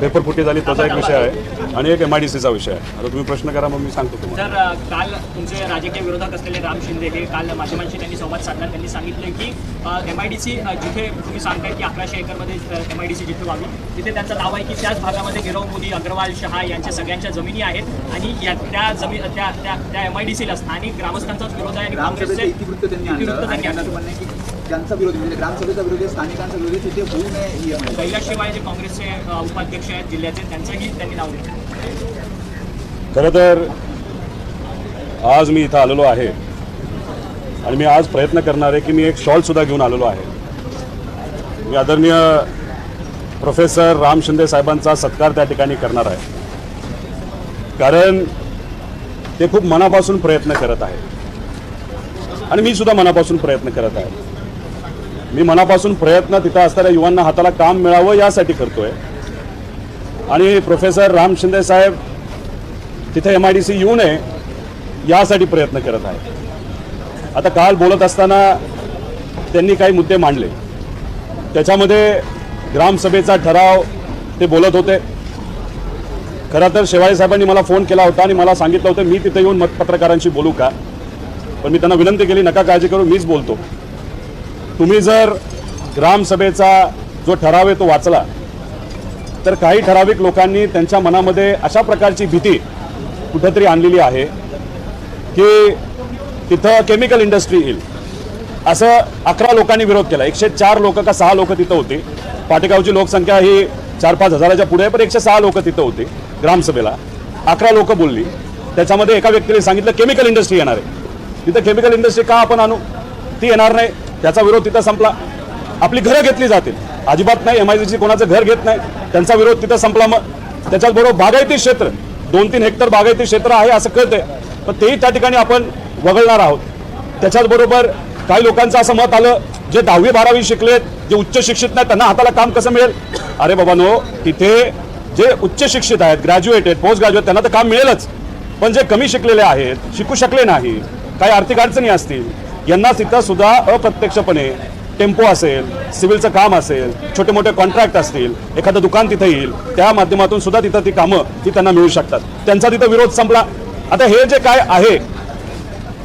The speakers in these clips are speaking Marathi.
पेपरफुटी झाली त्याचा एक विषय आहे. आणि एक एम आय डी सीचा विषय आहे. आता तुम्ही प्रश्न करा मग मी सांगतो तुम्हाला. तर अ, काल तुमचे राजकीय विरोधक असलेले राम शिंदे हे काल माध्यमांशी त्यांनी संवाद साधला. त्यांनी सांगितलं की एम आय डी सी जिथे तुम्ही सांगताय की अकराशे एकरमध्ये एम आय डी सी जिथे व्हावी तिथे त्यांचा दावा आहे की त्याच भागामध्ये गिरव मोदी अग्रवाल शहा यांच्या सगळ्यांच्या जमिनी आहेत आणि या त्या जमीन त्या त्या एम आय डी सीला स्थानिक ग्रामस्थांचाच विरोध आहे आणि काँग्रेसचे त्यांनी आणलं. ज्यांचा विरोध म्हणजे ग्रामसभेचा विरोध आहे स्थानिकांचा विरोध आहे तिथे होऊ नये ही आहे म्हणणं. कैलासशिवाय जे काँग्रेसचे अ, उपाध्यक्ष आहेत जिल्ह्याचे त्यांचंही त्यांनी नाव घेतलं खरं तर आज मी इथं आलेलो आहे आणि मी आज प्रयत्न करणार आहे की मी एक शॉलसुद्धा घेऊन आलेलो आहे. मी आदरणीय प्रोफेसर राम शिंदे साहेबांचा सत्कार त्या ठिकाणी करणार आहे. कारण ते खूप मनापासून प्रयत्न करत आहे आणि मी सुद्धा मनापासून प्रयत्न करत आहे. मी मनापासून प्रयत्न तिथं असणाऱ्या युवांना हाताला काम मिळावं यासाठी करतोय. आणि प्रोफेसर राम शिंदे साहेब तिथे एम आय डी सी येऊ नये यासाठी प्रयत्न करत आहे आता काल बोलत असताना त्यांनी काही मुद्दे मांडले. त्याच्यामध्ये ग्रामसभेचा ठराव ते बोलत होते. खरं तर शेवाळे साहेबांनी मला फोन केला होता आणि मला सांगितलं होतं मी तिथे येऊन मतपत्रकारांशी बोलू का? पण मी त्यांना विनंती केली नका काळजी करू मीच बोलतो. तुम्ही जर ग्रामसभेचा जो ठराव आहे तो वाचला तर काही ठराविक लोकांनी त्यांच्या मनामध्ये अशा प्रकारची भीती कुठंतरी आणलेली आहे की तिथं केमिकल इंडस्ट्री येईल. असं अकरा लोकांनी विरोध केला. एकशे चार लोक का सहा लोक तिथं होती. पाटेगावची लोकसंख्या ही चार पाच हजाराच्या पुढे पण एकशे सहा लोक तिथं होती ग्रामसभेला. अकरा लोक बोलली. त्याच्यामध्ये एका व्यक्तीने सांगितलं केमिकल इंडस्ट्री येणार आहे. तिथं केमिकल इंडस्ट्री का आपण आणू? ती येणार नाही. त्याचा विरोध तिथं संपला. आपली घरं घेतली जातील. अजिबात नाही एम आय कोणाचं घर घेत नाही. त्यांचा विरोध तिथं संपला मग. त्याच्याचबरोबर बागायती क्षेत्र दोन तीन हेक्टर बागायती क्षेत्र आहे असं कळतंय. पण तेही त्या ठिकाणी आपण वगळणार आहोत. त्याच्याचबरोबर काही लोकांचं असं मत आलं जे दहावी बारावी शिकलेत जे उच्च शिक्षित नाही त्यांना हाताला काम कसं मिळेल? अरे बाबा नो तिथे जे उच्च शिक्षित आहेत ग्रॅज्युएटेड पोस्ट ग्रॅज्युएट त्यांना तर काम मिळेलच. पण जे कमी शिकलेले आहेत शिकू शकले नाही काही आर्थिक अडचणी असतील यांना तिथं सुद्धा अप्रत्यक्षपणे टेम्पो असेल सिव्हिलचं काम असेल छोटे मोठे कॉन्ट्रॅक्ट असतील एखादं दुकान तिथं येईल त्या माध्यमातून सुद्धा तिथं ती कामं ती त्यांना मिळू शकतात. त्यांचा तिथं विरोध संपला. आता हे जे काय आहे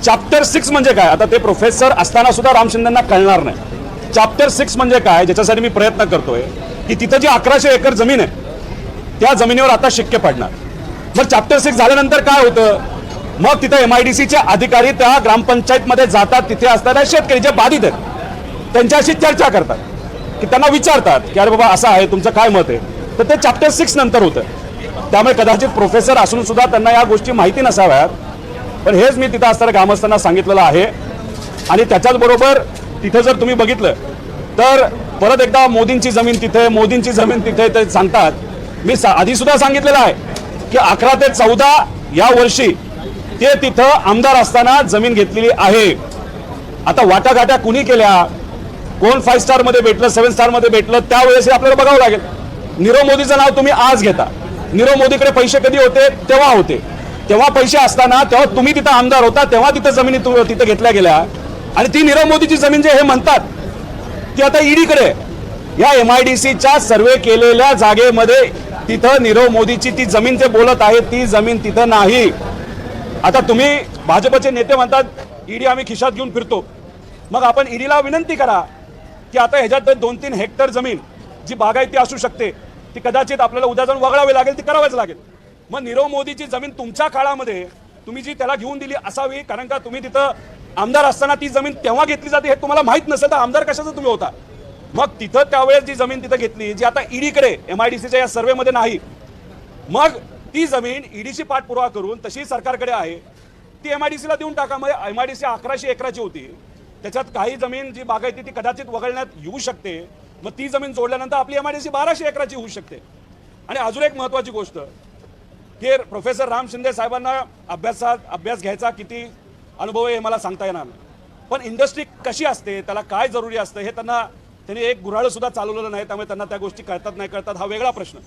चॅप्टर सिक्स म्हणजे काय? आता ते प्रोफेसर असताना सुद्धा राम शिंदेना कळणार नाही. चॅप्टर सिक्स म्हणजे काय? ज्याच्यासाठी मी प्रयत्न करतोय की तिथं जी अकराशे एकर जमीन आहे त्या जमिनीवर आता शिक्के पडणार. मग चॅप्टर सिक्स झाल्यानंतर काय होतं? मग तिथं एम आय डी सीचे अधिकारी त्या ग्रामपंचायतमध्ये जातात तिथे असणाऱ्या शेतकरी जे बाधित आहेत त्यांच्याशी चर्चा करतात. की त्यांना विचारतात की अरे बाबा असं आहे तुमचं काय मत आहे? तर ते चॅप्टर सिक्स नंतर होतं. त्यामुळे कदाचित प्रोफेसर असून सुद्धा त्यांना या गोष्टी माहिती नसाव्यात. पण हेच मी तिथं असताना ग्रामस्थांना सांगितलेलं आहे. आणि त्याच्याचबरोबर तिथे जर तुम्ही बघितलं तर परत एकदा मोदींची जमीन तिथे मोदींची जमीन तिथे ते सांगतात. मी सा- आधी सुद्धा सांगितलेलं आहे की अकरा ते चौदा या वर्षी ते तिथं आमदार असताना जमीन घेतलेली आहे. आता वाटाघाट्या कुणी केल्या? कोण फाईव्ह स्टारमध्ये भेटलं सेव्हन स्टारमध्ये भेटलं त्यावेळेस हे आपल्याला बघावं लागेल. नीरव मोदीचं नाव तुम्ही आज घेता. नीरव मोदीकडे पैसे कधी होते? तेव्हा होते. तेव्हा पैसे असताना तेव्हा तुम्ही तिथं आमदार होता तेव्हा तिथं जमिनी तिथं घेतल्या गेल्या. आणि ती नीरव मोदीची जमीन जे हे म्हणतात ती आता ईडीकडे या एम आय डी सीच्या सर्वे केलेल्या जागेमध्ये तिथं नीरव मोदीची ती जमीन जे बोलत आहे ती जमीन तिथं नाही. आता तुम्ही भाजपचे नेते म्हणतात ईडी आम्ही खिशात घेऊन फिरतो. मग आपण ईडीला विनंती करा की आता ह्याच्यात दोन तीन हेक्टर जमीन जी बागायती असू शकते ती कदाचित आपल्याला उद्या जाऊन वगळावी लागेल ती करावीच लागेल. मग नीरव मोदीची जमीन तुमच्या काळामध्ये तुम्ही जी त्याला घेऊन दिली असावी कारण का तुम्ही तिथं आमदार असताना ती जमीन तेव्हा घेतली जाते हे तुम्हाला माहीत नसेल तर आमदार कशाचं तुम्ही होता? मग तिथं त्यावेळेस जी जमीन तिथं घेतली जी आता ईडीकडे एम आय डी सीच्या या सर्वेमध्ये नाही मग ती जमीन ईडीची पाठपुरावा करून तशी सरकारकडे आहे. ती एम आय डी सीला देऊन टाका म्हणजे एम आय डी सी अकराशे एकराची होती. त्याच्यात काही जमीन जी बागायती ती कदाचित वगळण्यात येऊ शकते. मग ती जमीन जोडल्यानंतर आपली एम आय डी सी बाराशे एकराची होऊ शकते. आणि अजून एक महत्त्वाची गोष्ट की प्रोफेसर राम शिंदे साहेबांना अभ्यासात अभ्यास घ्यायचा किती अनुभव आहे हे मला सांगता येणार पण इंडस्ट्री कशी असते त्याला काय जरुरी असतं हे त्यांना त्यांनी एक गुऱ्हाळं सुद्धा चालवलेलं नाही त्यामुळे त्यांना त्या गोष्टी कळतात नाही कळतात हा वेगळा प्रश्न.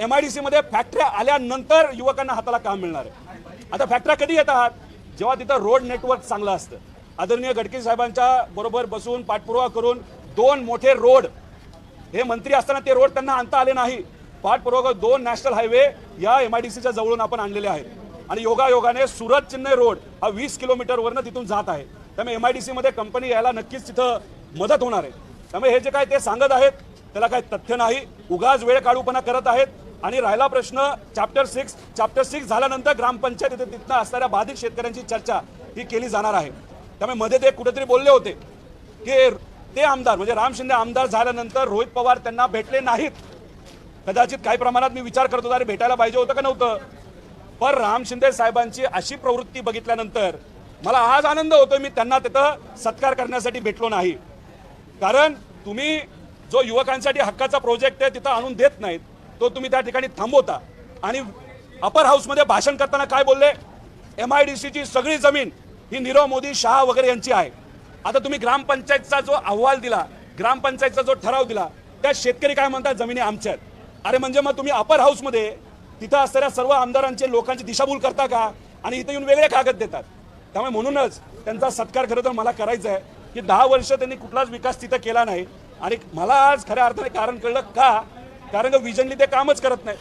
एम आय डी सीमध्ये फॅक्टऱ्या आल्यानंतर युवकांना हाताला काम मिळणार आहे. आता फॅक्टऱ्या कधी येतात जेव्हा तिथं रोड नेटवर्क चांगलं असतं. आदरणीय गडकरी साहेबांच्या बरोबर बसून पाठपुरावा करून दोन मोठे रोड हे मंत्री असताना ते रोड त्यांना आणता आले नाही. पाठपुरावा दोन नॅशनल हायवे या एम आय डी सीच्या जवळून आपण आणलेले आहेत. आणि योगायोगाने सुरत चेन्नई रोड हा वीस किलोमीटरवरनं तिथून जात आहे. त्यामुळे एम आय डी सीमध्ये कंपनी यायला नक्कीच तिथं मदत होणार आहे. त्यामुळे हे जे काय ते सांगत आहेत त्याला काही तथ्य नाही. उगाच वेळ काढूपणा करत आहेत. आणि राहिला प्रश्न चॅप्टर सिक्स चॅप्टर सिक्स झाल्यानंतर ग्रामपंचायत इथे तिथनं असणाऱ्या बाधित शेतकऱ्यांची चर्चा ही केली जाणार आहे. त्यामुळे मध्ये ते कुठेतरी बोलले होते की ते आमदार म्हणजे राम शिंदे आमदार झाल्यानंतर रोहित पवार त्यांना भेटले नाहीत. कदाचित काही प्रमाणात मी विचार करतो अरे भेटायला पाहिजे होतं का नव्हतं? पण राम शिंदे साहेबांची अशी प्रवृत्ती बघितल्यानंतर मला आज आनंद होतोय मी त्यांना तिथं सत्कार करण्यासाठी भेटलो नाही. कारण तुम्ही जो युवकांसाठी हक्काचा प्रोजेक्ट आहे तिथं आणून देत नाहीत. तो तुम्ही त्या ठिकाणी थांबवता. आणि अपर हाऊसमध्ये भाषण करताना काय बोलले? एम आय डी सीची सगळी जमीन ही नीरव मोदी शहा वगैरे यांची आहे. आता तुम्ही ग्रामपंचायतचा जो अहवाल दिला ग्रामपंचायतचा जो ठराव दिला त्या शेतकरी काय म्हणतात? जमिनी आमच्या आहेत. अरे म्हणजे मग तुम्ही अपर हाऊसमध्ये तिथं असणाऱ्या सर्व आमदारांचे लोकांची दिशाभूल करता का? आणि इथं येऊन वेगळे कागद देतात. त्यामुळे म्हणूनच त्यांचा सत्कार खरं तर मला करायचा आहे की दहा वर्ष त्यांनी कुठलाच विकास तिथं केला नाही. आणि मला आज खऱ्या अर्थाने कारण कळलं का? कारण का विजनली ते कामच करत नाही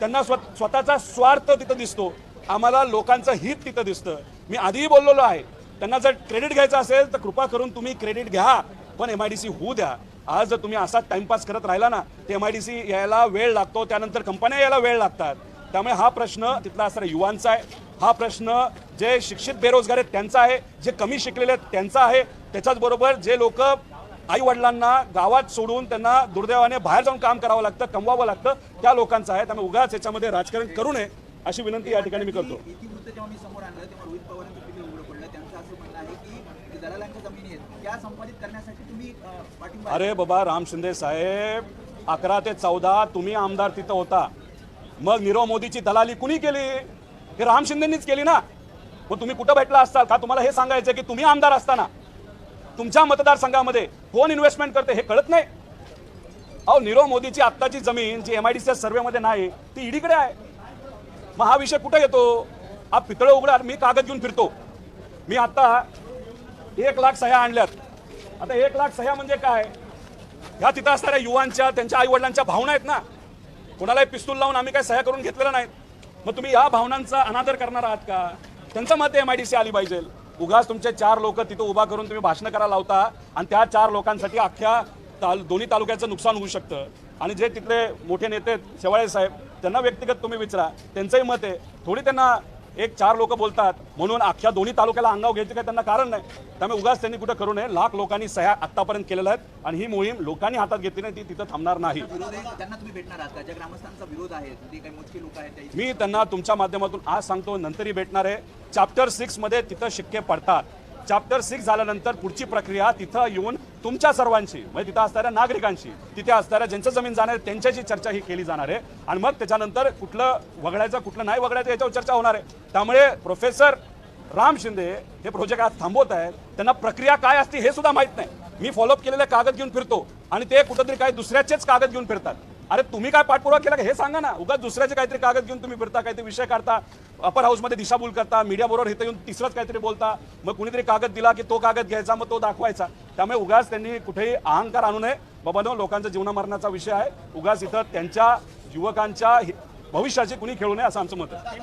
त्यांना स्व स्वतःचा स्वार्थ तिथं दिसतो. आम्हाला लोकांचं हित तिथं दिसतं. मी आधीही बोललेलो आहे. त्यांना जर क्रेडिट घ्यायचं असेल तर कृपा करून तुम्ही क्रेडिट घ्या पण एम आय डी सी होऊ द्या. आज जर तुम्ही असा टाइमपास करत राहिला ना ते एम आय डी सी यायला वेळ लागतो. त्यानंतर कंपन्या यायला वेळ लागतात. त्यामुळे हा प्रश्न तिथला असणाऱ्या युवांचा आहे. हा प्रश्न जे शिक्षित बेरोजगार आहेत त्यांचा आहे. जे कमी शिकलेले आहेत त्यांचा आहे. त्याच्याचबरोबर जे लोक आई वडिलांना गावात सोडून त्यांना दुर्दैवाने बाहेर जाऊन काम करावं लागतं कमवावं लागतं. त्या लोकांचं आहे. त्यामुळे उगाच याच्यामध्ये राजकारण करू नये अशी विनंती या ठिकाणी मी करतो. अरे बाबा राम शिंदे साहेब अकरा ते चौदा तुम्ही आमदार तिथं होता. मग नीरव मोदीची दलाली कुणी केली? हे राम शिंदेनीच केली ना? मग तुम्ही कुठं भेटला असताल? का तुम्हाला हे सांगायचं की तुम्ही आमदार असताना? तुमच्या मतदारसंघामध्ये कोण इन्व्हेस्टमेंट करते हे कळत नाही. अहो नीरव मोदीची आत्ताची जमीन जी एम आय डी सीच्या सर्वेमध्ये नाही ती ईडीकडे आहे. मग हा विषय कुठे येतो? हा पितळं उघडा मी कागद घेऊन फिरतो. मी आत्ता एक लाख सह्या आणल्यात. आता एक लाख सह्या म्हणजे काय? ह्या तिथं असणाऱ्या युवांच्या त्यांच्या आईवडिलांच्या भावना आहेत ना. कोणालाही पिस्तूल लावून आम्ही काय सह्या करून घेतलेल्या नाहीत. मग तुम्ही या भावनांचा अनादर करणार आहात का? त्यांचं मत एम आय डी सी आली पाहिजे. उगाच तुमचे चार लोक तिथं उभा करून तुम्ही भाषणं करायला लावता आणि त्या चार लोकांसाठी अख्ख्या ताल दोन्ही तालुक्याचं नुकसान होऊ शकतं. आणि जे तिथले मोठे नेते शेवाळे साहेब त्यांना व्यक्तिगत तुम्ही विचारा. त्यांचंही मत आहे. थोडी त्यांना एक चार लोक बोलतात म्हणून अख्ख्या दोन्ही तालुक्याला अंगाव घ्यायचं काय त्यांना कारण नाही. त्यामुळे उगाच त्यांनी कुठं करू नये. लाख लोकांनी सह्या आत्तापर्यंत केलेल्या आहेत आणि ही मोहीम लोकांनी हातात घेतली नाही ती तिथं थांबणार नाही. मी त्यांना तुमच्या माध्यमातून आज सांगतो नंतरही भेटणार आहे. चॅप्टर सिक्समध्ये तिथं शिक्के पडतात. चॅप्टर सिक्स झाल्यानंतर पुढची प्रक्रिया तिथं येऊन तुमच्या सर्वांशी म्हणजे तिथं असणाऱ्या नागरिकांशी तिथे असणाऱ्या ज्यांचं जमीन जाणार आहे त्यांच्याशी चर्चा ही केली जाणार आहे. आणि मग त्याच्यानंतर कुठलं वगळायचं कुठलं नाही वगळायचं याच्यावर चर्चा होणार आहे. त्यामुळे प्रोफेसर राम शिंदे हे प्रोजेक्ट आज थांबवत आहेत. त्यांना प्रक्रिया काय असते हे सुद्धा माहीत नाही. मी फॉलोअप केलेले कागद घेऊन फिरतो. आणि ते कुठंतरी काही दुसऱ्याचेच कागद घेऊन फिरतात. अरे तुम्ही काय पाठपुरावा केला का? हे सांगा ना. उगाच दुसऱ्याचे काहीतरी कागद घेऊन तुम्ही फिरता काहीतरी विषय काढता अपर हाऊसमध्ये दिशाभूल करता मीडिया बरोबर इथं येऊन तिसरंच काहीतरी बोलता. मग कुणीतरी कागद दिला की तो कागद घ्यायचा मग तो दाखवायचा. त्यामुळे उगाच त्यांनी कुठेही अहंकार आणू नये. बाबा लोकांचा जीवनामरणाचा विषय आहे. उगाच इथं त्यांच्या युवकांच्या भविष्याची कुणी खेळू नये असं आमचं मत आहे.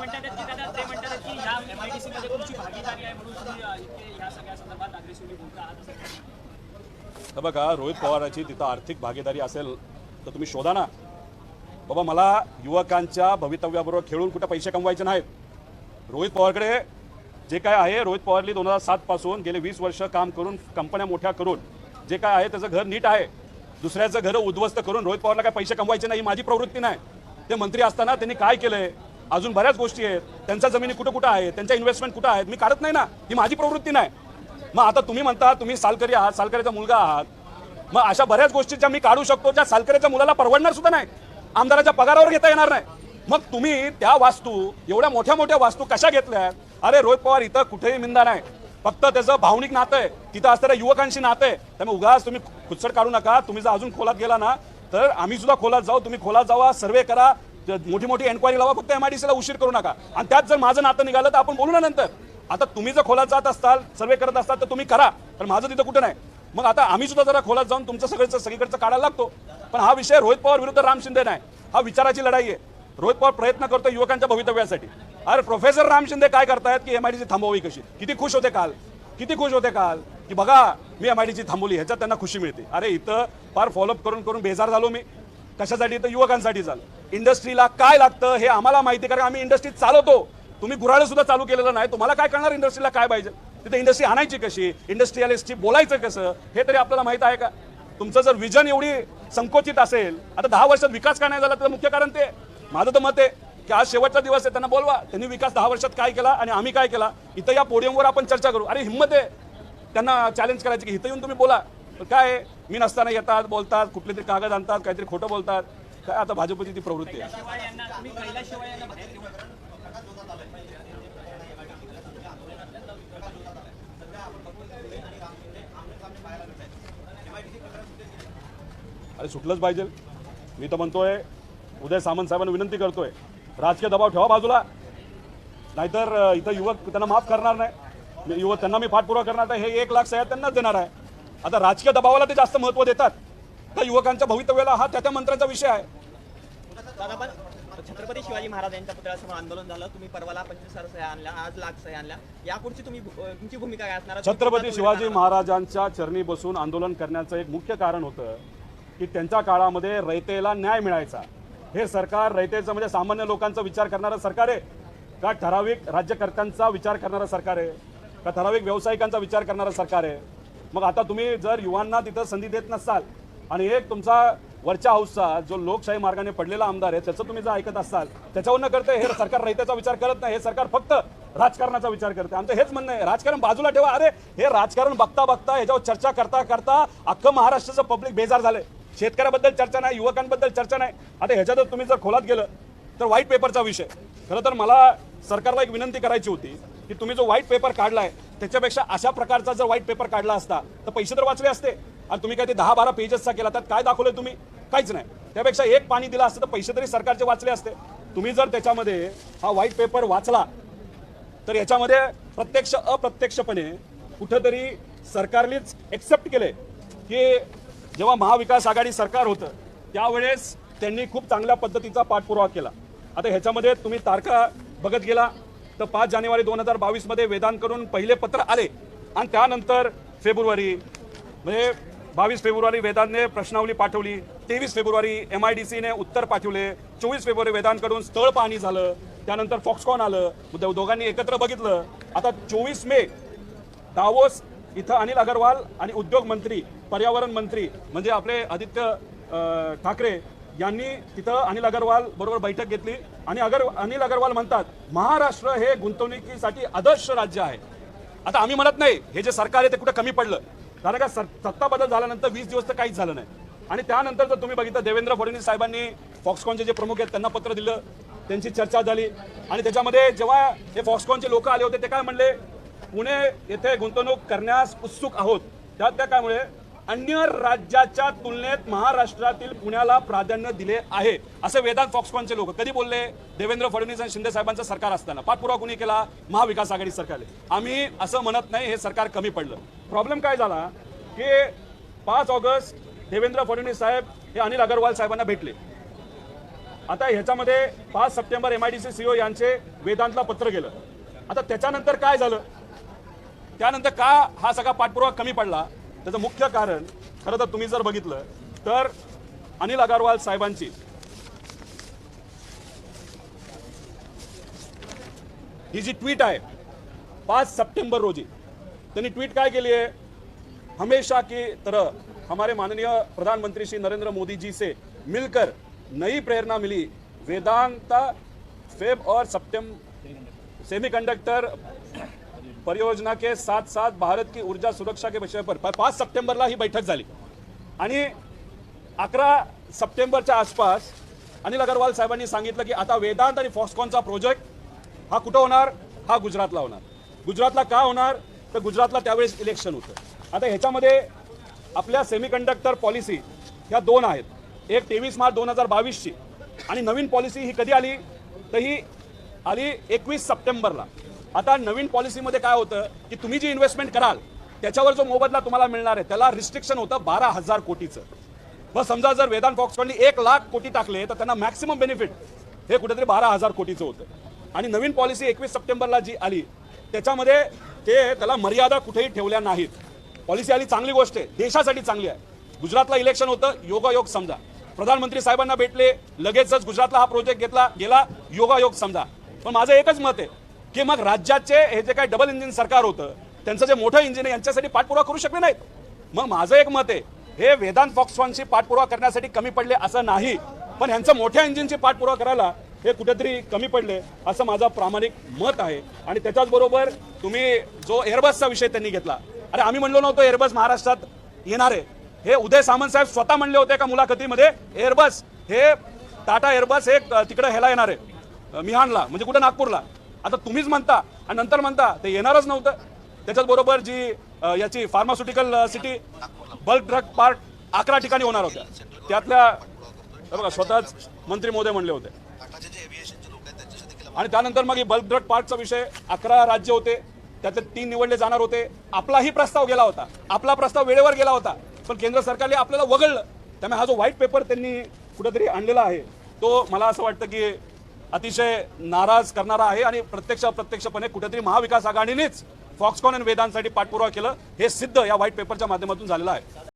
बघा रोहित पवाराची तिथं आर्थिक भागीदारी असेल तर तुम्ही शोधा ना. बाबा मला युवकांच्या भवितव्याबरोबर खेळून कुठे पैसे कमवायचे नाहीत. रोहित पवारकडे जे काय आहे रोहित पवारली दोन हजार सातपासून गेले वीस वर्ष काम करून कंपन्या मोठ्या करून जे काय आहे त्याचं घर नीट आहे. दुसऱ्याचं घर उद्ध्वस्त करून रोहित पवारला काय पैसे कमवायचे नाही माझी प्रवृत्ती नाही. ते मंत्री असताना त्यांनी काय केलंय? अजून बऱ्याच गोष्टी आहेत. त्यांच्या जमिनी कुठं कुठं आहे त्यांच्या इन्व्हेस्टमेंट कुठं आहेत? मी काढत नाही ना. ही माझी प्रवृत्ती नाही. मग आता तुम्ही म्हणता तुम्ही सालकरी आहात सालकरीचा मुलगा आहात. मग अशा बऱ्याच गोष्टी ज्या मी काढू शकतो ज्या सालकऱ्याच्या मुलाला परवडणार सुद्धा नाही. आमदाराच्या पगारावर घेता येणार नाही. मग तुम्ही त्या वास्तू एवढ्या मोठ्या मोठ्या वास्तू कशा घेतल्या? अरे रोहित पवार इथं कुठेही मिंदा नाही. फक्त त्याचं भावनिक नातं आहे. तिथं असणाऱ्या युवकांशी नातं आहे. त्यामुळे उगाच तुम्ही खुदसड काढू नका. तुम्ही जर अजून खोलात गेला ना तर आम्ही सुद्धा खोलात जाऊ. तुम्ही खोलात जावा सर्वे करा. मोठी मोठी एन्क्वायरी लावा. फक्त एम आय डी सीला उशीर करू नका. आणि त्यात जर माझं नातं निघालं तर आपण बोलू ना नंतर. आता तुम्ही जर खोलात जात असताल सर्वे करत असताल तर तुम्ही करा. तर माझं तिथं कुठं नाही. मग आता आम्ही सुद्धा जरा खोलात जाऊन तुमचं सगळं सगळीकडचं काढायला लागतो. पण हा विषय रोहित पवार विरुद्ध राम शिंदे नाही. हा विचाराची लढाई आहे. रोहित पवार प्रयत्न करतो युवकांच्या भवितव्यासाठी. अरे प्रोफेसर राम शिंदे काय करतायत की एम आय डी सी थांबवावी कशी? किती खुश होते काल? किती खुश होते काल? की बघा मी एम आय डी सी थांबवली ह्याच्यात त्यांना खुशी मिळते. अरे इथं फार फॉलोअप करून करून बेजार झालो मी. कशासाठी? तर युवकांसाठी झालं. इंडस्ट्रीला काय लागतं हे आम्हाला माहिती कारण आम्ही इंडस्ट्री चालवतो. तुम्ही गुराळे सुद्धा चालू केलेलं नाही. तुम्हाला काय करणार इंडस्ट्रीला काय पाहिजे? तिथे इंडस्ट्री आणायची कशी? इंडस्ट्रियलिस्टची बोलायचं कसं? हे तरी आपल्याला माहीत आहे का? तुमचं जर विजन एवढी संकोचित असेल आता दहा वर्षात विकास का नाही झाला त्याचं मुख्य कारण ते? माझं तर मत आहे की आज शेवटचा दिवस आहे त्यांना बोलवा. त्यांनी विकास दहा वर्षात काय केला आणि आम्ही काय केला? इथं या पोडियमवर आपण चर्चा करू. अरे हिंमत आहे. त्यांना चॅलेंज करायची की इथं येऊन तुम्ही बोला. काय मी नसताना येतात बोलतात कुठले तरी कागद आणतात काहीतरी खोटं बोलतात. काय आता भाजपची ती प्रवृत्ती आहे. अरे सुटलंच पाहिजे. मी तर म्हणतोय उदय सामंत साहेबांना विनंती करतोय राजकीय दबाव ठेवा बाजूला. नाहीतर इथं युवक त्यांना माफ करणार नाही. युवक त्यांना मी पाठपुरावा करणार नाही. हे एक लाख सह्या त्यांनाच देणार आहे. आता राजकीय दबावाला ते जास्त महत्त्व देतात. त्या युवकांच्या भवितव्याला हा त्या त्या मंत्र्यांचा विषय आहे. छत्रपती शिवाजी महाराज यांच्या पुतळ्यासमोर आंदोलन झालं. तुम्ही परवाला पंचवीस हजार सह्या आणल्या आज लाख सह्या आणल्या. यापुढची तुम्ही तुमची भूमिका काय असणार? छत्रपती शिवाजी महाराजांच्या चरणी बसून आंदोलन करण्याचं एक मुख्य कारण होतं. की त्यांच्या काळामध्ये रयतेला न्याय मिळायचा. हे सरकार रयतेचं म्हणजे सामान्य लोकांचा विचार करणारं सरकार आहे? का ठराविक राज्यकर्त्यांचा विचार करणारं सरकार आहे? का ठराविक व्यावसायिकांचा विचार करणारं सरकार आहे? मग आता तुम्ही जर युवांना तिथं संधी देत नसाल आणि एक तुमचा वरच्या हाऊसचा जो लोकशाही मार्गाने पडलेला आमदार आहे त्याचं तुम्ही जर ऐकत असाल त्याच्यावर न करते हे सरकार रयतेचा विचार करत नाही हे सरकार फक्त राजकारणाचा विचार करते. आमचं हेच म्हणणं आहे राजकारण बाजूला ठेवा. अरे हे राजकारण बघता बघता ह्याच्यावर चर्चा करता करता अख्खं महाराष्ट्राचं पब्लिक बेजार झालंय. शेतकऱ्याबद्दल चर्चा नाही युवकांबद्दल चर्चा नाही. आता ह्याच्यातच तुम्ही जर खोलात गेलं तर व्हाईट पेपरचा विषय. खरं तर मला सरकारला एक विनंती करायची होती की तुम्ही जो व्हाईट पेपर काढलाय त्याच्यापेक्षा अशा प्रकारचा जर व्हाईट पेपर काढला असता तर पैसे तर वाचले असते. आणि तुम्ही काय ते दहा बारा पेजेसचा केला त्यात काय दाखवलंय तुम्ही? काहीच नाही. त्यापेक्षा एक पाणी दिलं असतं तर पैसे तरी सरकारचे वाचले असते. तुम्ही जर त्याच्यामध्ये हा व्हाईट पेपर वाचला तर याच्यामध्ये प्रत्यक्ष अप्रत्यक्षपणे कुठंतरी सरकारनेच एक्सेप्ट केले की जेव्हा महाविकास आघाडी सरकार होतं त्यावेळेस त्यांनी खूप चांगल्या पद्धतीचा पाठपुरावा केला. आता ह्याच्यामध्ये तुम्ही तारखा बघत गेला तर पाच जानेवारी दोन हजार बावीसमध्ये वेदांकडून पहिले पत्र आले आणि त्यानंतर फेब्रुवारी म्हणजे बावीस फेब्रुवारी वेदांतने प्रश्नावली पाठवली तेवीस फेब्रुवारी एम आय डी सीने उत्तर पाठवले चोवीस फेब्रुवारी वेदांकडून स्थळ पाहणी झालं त्यानंतर फॉक्सकॉन आलं दोघांनी एकत्र बघितलं. आता चोवीस मे दावोस इथं अनिल अगरवाल आणि उद्योग मंत्री पर्यावरण मंत्री म्हणजे आपले आदित्य ठाकरे यांनी तिथं अनिल अगरवाल बरोबर बैठक घेतली. आणि अगर अनिल अगरवाल म्हणतात महाराष्ट्र हे गुंतवणुकीसाठी आदर्श राज्य आहे. आता आम्ही म्हणत नाही हे जे सरकार आहे ते कुठं कमी पडलं. कारण का सर- सत्ता बदल झाल्यानंतर वीस दिवस तर काहीच झालं नाही. आणि त्यानंतर जर तुम्ही बघितलं देवेंद्र फडणवीस साहेबांनी फॉक्सकॉनचे जे प्रमुख आहेत त्यांना पत्र दिलं त्यांची चर्चा झाली. आणि त्याच्यामध्ये जेव्हा हे फॉक्सकॉनचे लोक आले होते ते काय म्हणले? पुणे येथे गुंतवणूक करण्यास उत्सुक आहोत. त्यात त्या काय अन्य राज्याच्या तुलनेत महाराष्ट्रातील पुण्याला प्राधान्य दिले आहे असे वेदांत फॉक्सकॉनचे लोक कधी बोलले? देवेंद्र फडणवीस आणि शिंदे साहेबांचं सरकार असताना. पाठपुरावा कुणी केला? महाविकास आघाडी सरकारने. आम्ही असं म्हणत नाही हे सरकार कमी पडलं. प्रॉब्लेम काय झाला? की पाच ऑगस्ट देवेंद्र फडणवीस साहेब हे अनिल अगरवाल साहेबांना भेटले. आता ह्याच्यामध्ये पाच September M I D C CO यांचे वेदांतला पत्र गेलं. आता त्याच्यानंतर काय झालं? त्यानंतर का हा सगळा पाठपुरावा कमी पडला त्याचं मुख्य कारण खरं तर तुम्ही जर बघितलं तर अनिल अगरवाल साहेबांची ही जी ट्वीट आहे पाच सप्टेंबर रोजी त्यांनी ट्वीट काय केली आहे? हमेशा की तरह हमारे माननीय प्रधानमंत्री श्री नरेंद्र मोदी जी से मिलकर नई प्रेरणा मिली वेदांता फेब और सप्टेम्बर सेमीकंडक्टर परियोजना के साथ साथ भारत की ऊर्जा सुरक्षा के विषय पर पाच सप्टेंबरला ही बैठक झाली. आणि अकरा सप्टेंबरच्या आसपास अनिल अगरवाल साहेबांनी सांगितलं की आता वेदांत आणि फॉस्कॉनचा प्रोजेक्ट हा कुठं होणार? हा गुजरातला होणार. गुजरातला का होणार? तर गुजरातला त्यावेळेस इलेक्शन होतं. आता ह्याच्यामध्ये आपल्या सेमीकंडक्टर पॉलिसी ह्या दोन आहेत. एक तेवीस मार्च दोन हजार बावीसची आणि नवीन पॉलिसी ही कधी आली? तर ही आली एकवीस सप्टेंबरला. आता नवीन पॉलिसीमध्ये काय होतं की तुम्ही जी इन्व्हेस्टमेंट कराल त्याच्यावर जो मोबदला तुम्हाला मिळणार आहे त्याला रिस्ट्रिक्शन होतं बारा हजार कोटीचं. मग समजा जर वेदांत फॉक्सकॉननी एक लाख कोटी टाकले तर त्यांना मॅक्सिमम बेनिफिट हे कुठेतरी बारा हजार कोटीचं होतं. आणि नवीन पॉलिसी एकवीस सप्टेंबरला जी आली त्याच्यामध्ये ते त्याला मर्यादा कुठेही ठेवल्या नाहीत. पॉलिसी आली चांगली गोष्ट आहे देशासाठी चांगली आहे. गुजरातला इलेक्शन होतं योगायोग समजा. प्रधानमंत्री साहेबांना भेटले लगेचच गुजरातला हा प्रोजेक्ट घेतला गेला योगायोग समजा. पण माझं एकच मत आहे की मग राज्याचे हे जे काही डबल इंजिन सरकार होतं त्यांचं जे मोठं इंजिन आहे यांच्यासाठी पाठपुरावा करू शकले नाहीत. मग माझं एक मत आहे हे वेदांत फॉक्सकॉनशी पाठपुरावा करण्यासाठी कमी पडले असं नाही पण ह्यांचं मोठ्या इंजिनची पाठपुरावा करायला हे कुठेतरी कमी पडले असं माझं प्रामाणिक मत आहे. आणि त्याच्याचबरोबर तुम्ही जो एअरबसचा विषय त्यांनी घेतला अरे आम्ही म्हणलो नव्हतो एअरबस महाराष्ट्रात येणार आहे. हे उदय सामंत साहेब स्वतः म्हणले होते का मुलाखतीमध्ये एअरबस हे टाटा एअरबस हे तिकडे ह्याला येणार आहे मिहानला म्हणजे कुठे नागपूरला. आता तुम्हीच म्हणता आणि नंतर म्हणता ते येणारच नव्हतं. त्याच्याचबरोबर जी याची pharmaceutical city bulk drug park अकरा ठिकाणी होणार होत्या. त्यातल्या बघा स्वतःच मंत्री मोदी म्हणले होते. आणि त्यानंतर मग बल्क ड्रग पार्कचा विषय अकरा राज्य होते. त्यातले तीन निवडले जाणार होते. आपलाही प्रस्ताव गेला होता. आपला प्रस्ताव वेळेवर गेला होता. पण केंद्र सरकारने आपल्याला वगळलं. त्यामुळे हा जो व्हाईट पेपर त्यांनी कुठेतरी आणलेला आहे तो मला असं वाटतं की अतिशय नाराज करणारा आहे आणि प्रत्यक्ष अप्रत्यक्षपणे कुठेतरी महाविकास आघाडीनेच फॉक्सकॉन आणि वेदांसाठी पाठपुरावा केलं हे सिद्ध या व्हाईट पेपरच्या माध्यमातून झालेलं आहे.